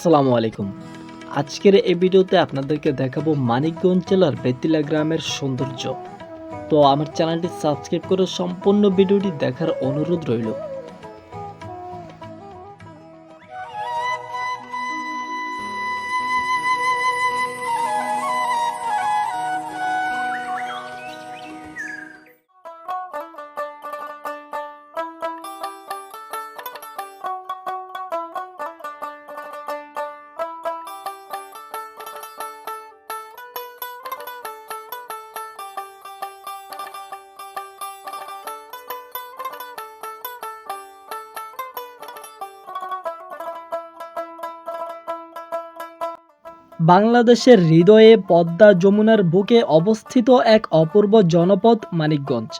আসসালামু আলাইকুম। আজকের এই ভিডিওতে আপনাদেরকে দেখাবো মানিকগঞ্জ জেলার বেতিলা গ্রামের সৌন্দর্য। তো আমার চ্যানেলটি সাবস্ক্রাইব করে সম্পূর্ণ ভিডিওটি দেখার অনুরোধ রইল। বাংলাদেশের হৃদয়ে পদ্মা যমুনার বুকে অবস্থিত এক অপূর্ব জনপদ মানিকগঞ্জ।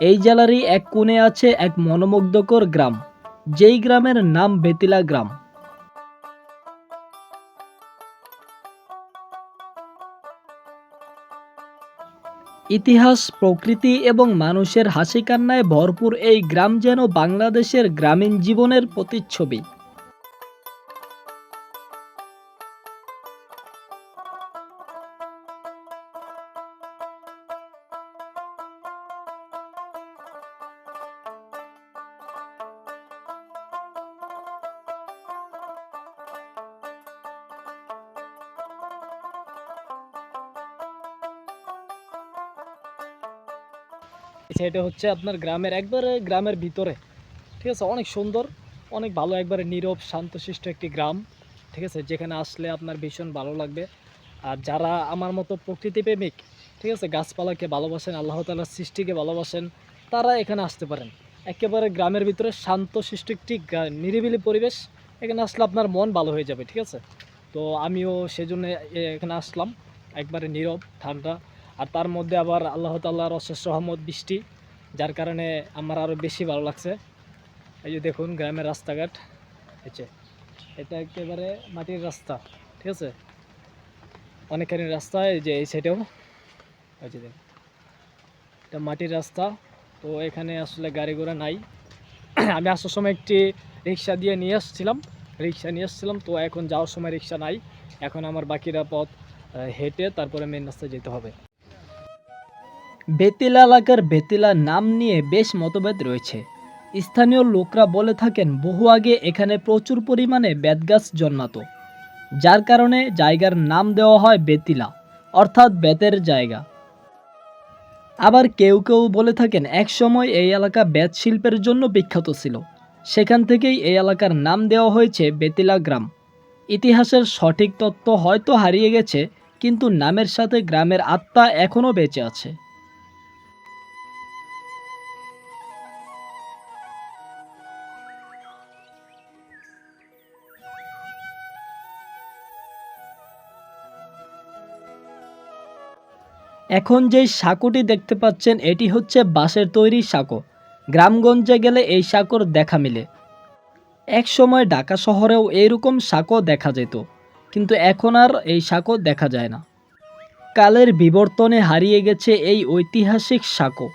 এই জেলারই এক কোণে আছে এক মনোমুগ্ধকর গ্রাম, যেই গ্রামের নাম বেতিলা গ্রাম। ইতিহাস, প্রকৃতি এবং মানুষের হাসি কান্নায় ভরপুর এই গ্রাম যেন বাংলাদেশের গ্রামীণ জীবনের প্রতিচ্ছবি। এটা হচ্ছে আপনার গ্রামের একবারে গ্রামের ভিতরে, ঠিক আছে? অনেক সুন্দর, অনেক ভালো, একবারে নীরব, শান্তশিষ্ট একটি গ্রাম, ঠিক আছে? যেখানে আসলে আপনার ভীষণ ভালো লাগবে। আর যারা আমার মতো প্রকৃতি প্রেমিক, ঠিক আছে? গাছপালাকে ভালোবাসেন, আল্লাহ তালার সৃষ্টিকে ভালোবাসেন, তারা এখানে আসতে পারেন। একেবারে গ্রামের ভিতরে শান্তশিষ্ট একটি নিরিবিলি পরিবেশ, এখানে আসলে আপনার মন ভালো হয়ে যাবে, ঠিক আছে? তো আমিও সেজন্য এখানে আসলাম, একবারে নীরব, ঠান্ডা আর তার মধ্যে আবার আল্লাহ তাল্লাহর অশেষ রহমত বৃষ্টি, যার কারণে আমার আরও বেশি ভালো লাগছে। এই যে দেখুন, গ্রামের রাস্তাঘাট। হচ্ছে এটা একেবারে মাটির রাস্তা, ঠিক আছে? অনেকখানি রাস্তা, এই যে এই সাইডেও এই যে দেখুন, এটা মাটির রাস্তা। তো এখানে আসলে গাড়ি ঘোড়া নাই। আমি আসার সময় একটি রিক্সা দিয়ে নিয়ে আসছিলাম। রিক্সা নিয়ে আসছিলাম, তো এখন যাওয়ার সময় রিক্সা নাই। এখন আমার বাকিরা পথ হেঁটে তারপরে মেন রাস্তায় যেতে হবে। বেতিলা এলাকার বেতিলা নাম নিয়ে বেশ মতভেদ রয়েছে। স্থানীয় লোকরা বলে থাকেন, বহু আগে এখানে প্রচুর পরিমাণে বেতগাছ জন্মাতো। যার কারণে জায়গার নাম দেওয়া হয় বেতিলা, অর্থাৎ বেতের জায়গা। আবার কেউ কেউ বলে থাকেন, এক সময় এই এলাকা বেত শিল্পের জন্য বিখ্যাত ছিল। সেখান থেকেই এই এলাকার নাম দেওয়া হয়েছে বেতিলা গ্রাম। ইতিহাসের সঠিক তত্ত্ব হয়তো হারিয়ে গেছে, কিন্তু নামের সাথে গ্রামের আত্মা এখনও বেঁচে আছে। এখন যেই সাঁকোটি দেখতে পাচ্ছেন, এটি হচ্ছে বাঁশের তৈরি সাঁকো গ্রামগঞ্জে গেলে এই সাঁকোর দেখা মিলে। এক সময় ঢাকা শহরেও এইরকম সাঁকো দেখা যেত, কিন্তু এখন আর এই সাঁকো দেখা যায় না। কালের বিবর্তনে হারিয়ে গেছে এই ঐতিহাসিক সাঁকো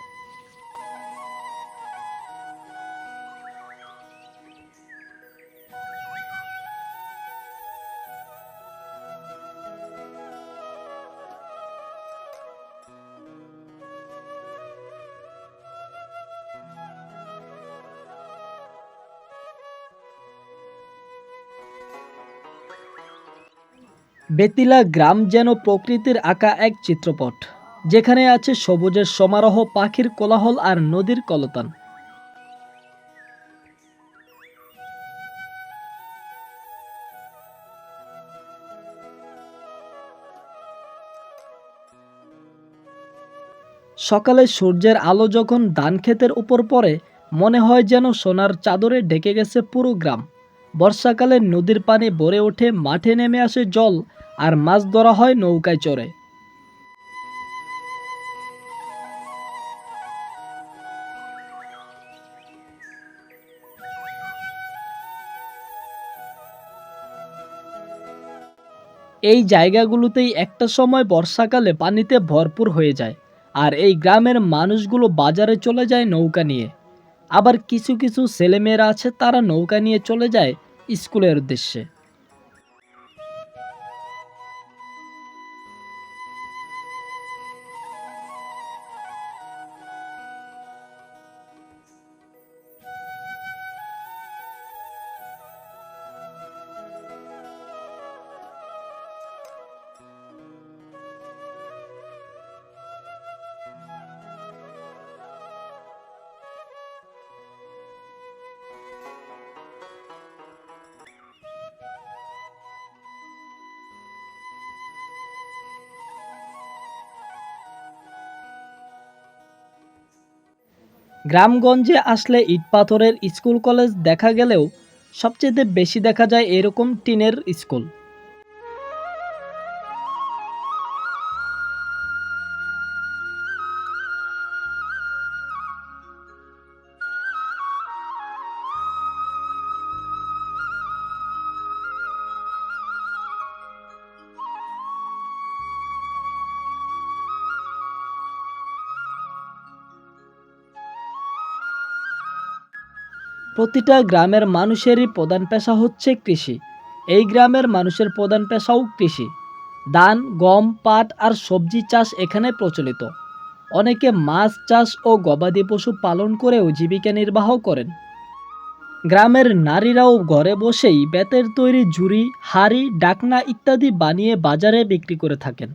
বেতিলা গ্রাম যেন প্রকৃতির আঁকা এক চিত্রপট, যেখানে আছে সবুজের সমারোহ, পাখির কোলাহল আর নদীর কলতান। সকালে সূর্যের আলো যখন ধান ক্ষেতের উপর পড়ে, মনে হয় যেন সোনার চাদরে ঢেকে গেছে পুরো গ্রাম। বর্ষাকালে নদীর পানি ভরে ওঠে, মাঠে নেমে আসে জল আর মাছ ধরা হয় নৌকায় চড়ে। এই জায়গাগুলোতেই একটা সময় বর্ষাকালে পানিতে ভরপুর হয়ে যায় আর এই গ্রামের মানুষগুলো বাজারে চলে যায় নৌকা নিয়ে। আবার কিছু কিছু ছেলেমেয়েরা আছে তারা নৌকা নিয়ে চলে যায় স্কুলের উদ্দেশ্যে। গ্রামগঞ্জে আসলে ইট পাথরের স্কুল কলেজ দেখা গেলেও সবচেয়ে বেশি দেখা যায় এরকম টিনের স্কুল। প্রতিটা গ্রামের মানুষেরই প্রধান পেশা হচ্ছে কৃষি। এই গ্রামের মানুষের প্রধান পেশাও কৃষি। ধান, গম, পাট আর সবজি চাষ এখানে প্রচলিত। অনেকে মাছ চাষ ও গবাদি পশু পালন করেও জীবিকা নির্বাহ করেন। গ্রামের নারীরাও ঘরে বসেই বেতের তৈরি ঝুড়ি, হাড়ি, ডাকনা ইত্যাদি বানিয়ে বাজারে বিক্রি করে থাকেন।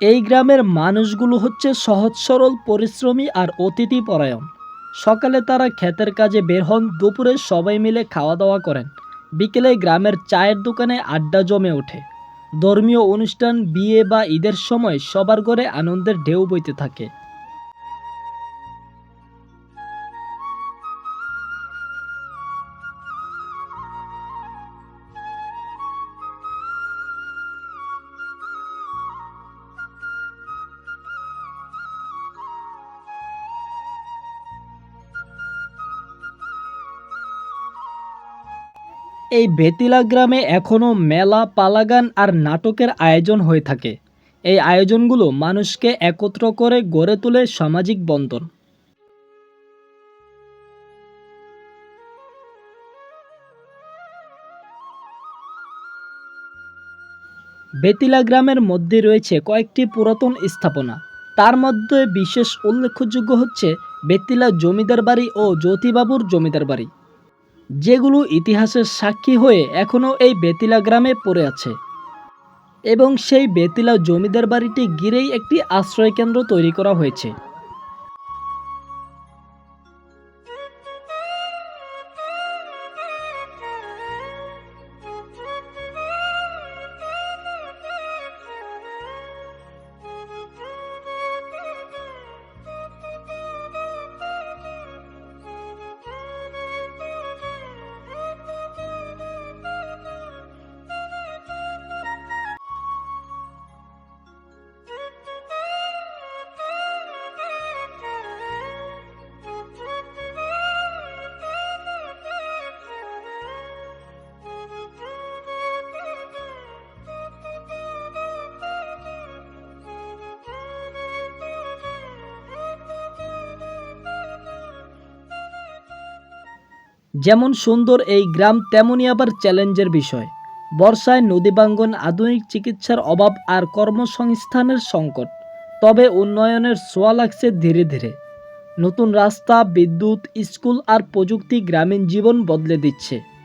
এই গ্রামের মানুষগুলো হচ্ছে সহজ, সরল, পরিশ্রমী আর অতিথি পরায়ণ। সকালে তারা ক্ষেতের কাজে বের হন, দুপুরে সবাই মিলে খাওয়া দাওয়া করেন। বিকেলে গ্রামের চায়ের দোকানে আড্ডা জমে ওঠে। ধর্মীয় অনুষ্ঠান, বিয়ে বা ঈদের সময় সবার ঘরে আনন্দের ঢেউ বইতে থাকে। এই বেতিলা গ্রামে এখনও মেলা, পালাগান আর নাটকের আয়োজন হয়ে থাকে। এই আয়োজনগুলো মানুষকে একত্র করে গড়ে তোলে সামাজিক বন্ধন। বেতিলা গ্রামের মধ্যে রয়েছে কয়েকটি পুরাতন স্থাপনা। তার মধ্যে বিশেষ উল্লেখযোগ্য হচ্ছে বেতিলা জমিদার বাড়ি ও জ্যোতিবাবুর জমিদার বাড়ি। যেগুলো ইতিহাসের সাক্ষী হয়ে এখনও এই বেতিলা গ্রামে পড়ে আছে। এবং সেই বেতিলা জমিদার বাড়িটি ঘিরেই একটি আশ্রয়কেন্দ্র তৈরি করা হয়েছে। যেমন সুন্দর এই গ্রাম তেমনই আবার চ্যালেঞ্জের বিষয়। বর্ষায় নদীবাঙ্গন আধুনিক চিকিৎসার অভাব আর কর্মসংস্থানের সংকট। তবে উন্নয়নের ছোঁয়া লাগছে ধীরে ধীরে। নতুন রাস্তা, বিদ্যুৎ, স্কুল আর প্রযুক্তি গ্রামীণ জীবন বদলে দিচ্ছে।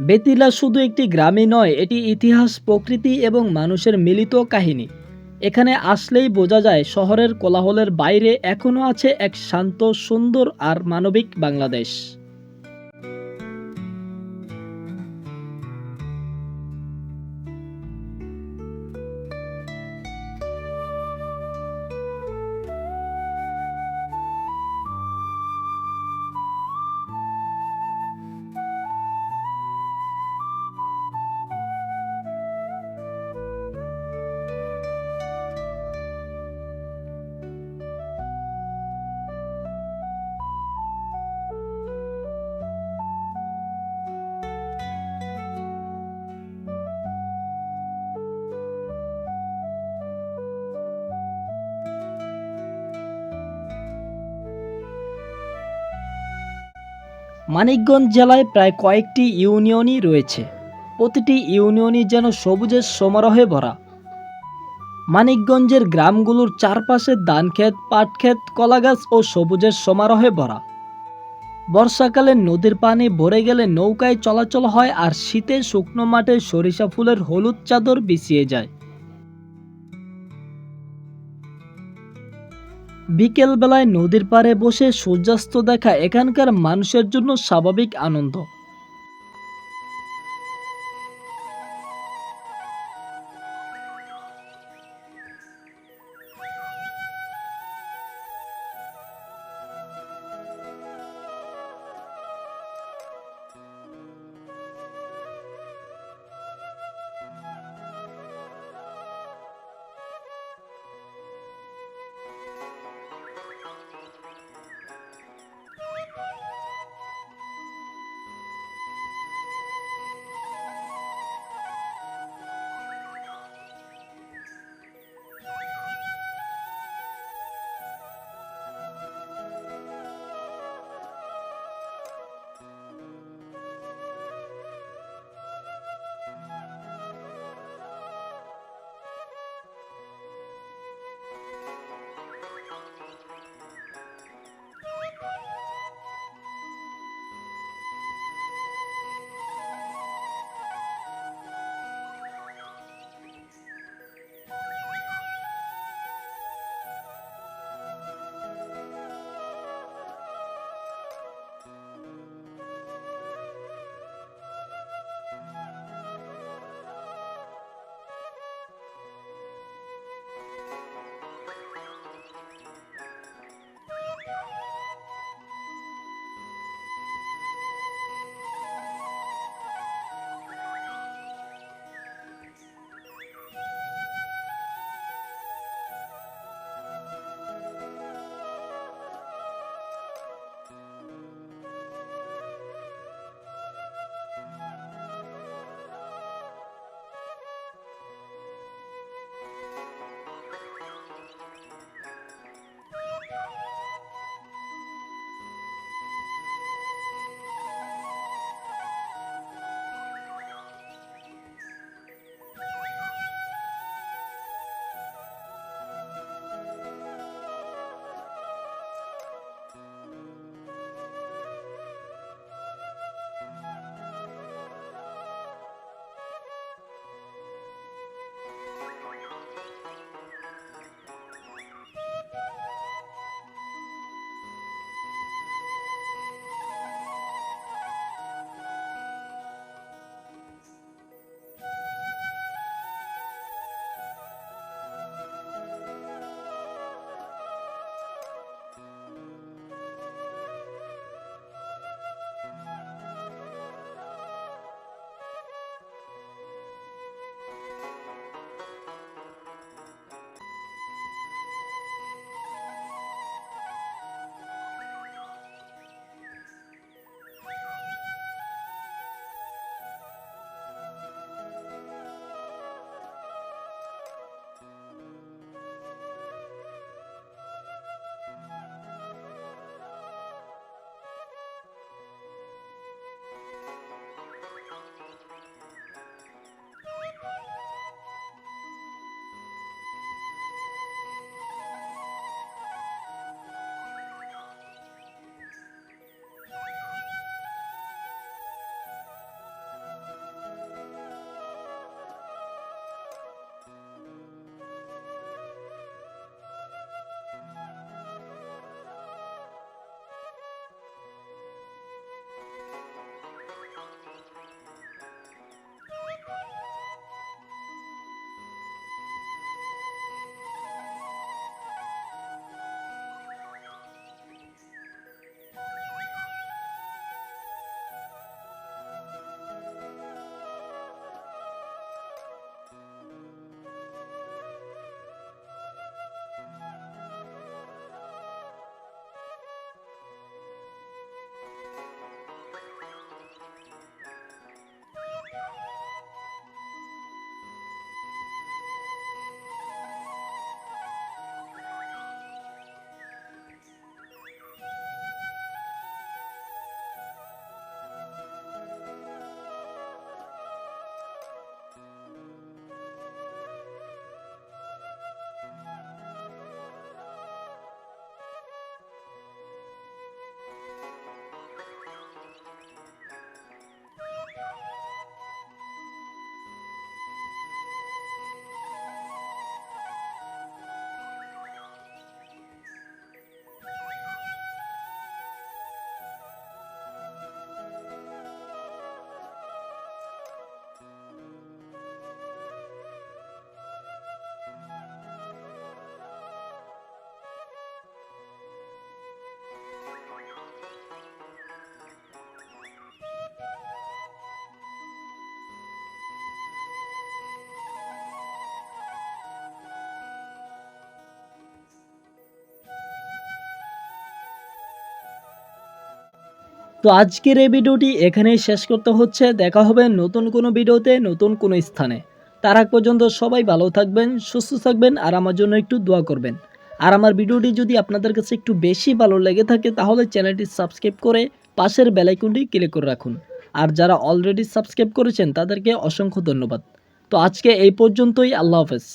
বেতিলা শুধু একটি গ্রামই নয়, এটি ইতিহাস, প্রকৃতি এবং মানুষের মিলিত কাহিনী। এখানে আসলেই বোঝা যায় শহরের কোলাহলের বাইরে এখনও আছে এক শান্ত, সুন্দর আর মানবিক বাংলাদেশ। মানিকগঞ্জ জেলায় প্রায় কয়েকটি ইউনিয়নই রয়েছে। প্রতিটি ইউনিয়নই যেন সবুজের সমারোহে ভরা। মানিকগঞ্জের গ্রামগুলোর চারপাশে ধানক্ষেত, পাটক্ষেত, কলাগাছ ও সবুজের সমারোহে ভরা। বর্ষাকালে নদীর পানি ভরে গেলে নৌকায় চলাচল হয় আর শীতে শুকনো মাঠে সরিষা ফুলের হলুদ চাদর বিছিয়ে যায়। বিকেল বেলায় নদীর পাড়ে বসে সূর্যাস্ত দেখা এখানকার মানুষের জন্য স্বাভাবিক আনন্দ। তো আজকের এই ভিডিওটি এখানেই শেষ করতে হচ্ছে। দেখা হবে নতুন কোনো ভিডিওতে, নতুন কোনো স্থানে। তার আগ পর্যন্ত সবাই ভালো থাকবেন, সুস্থ থাকবেন আর আমার জন্য একটু দোয়া করবেন। আর আমার ভিডিওটি যদি আপনাদের কাছে একটু বেশি ভালো লেগে থাকে, তাহলে চ্যানেলটি সাবস্ক্রাইব করে পাশের বেলাইকনটি ক্লিক করে রাখুন। আর যারা অলরেডি সাবস্ক্রাইব করেছেন, তাদেরকে অসংখ্য ধন্যবাদ। তো আজকে এই পর্যন্তই, আল্লাহ হাফেজ।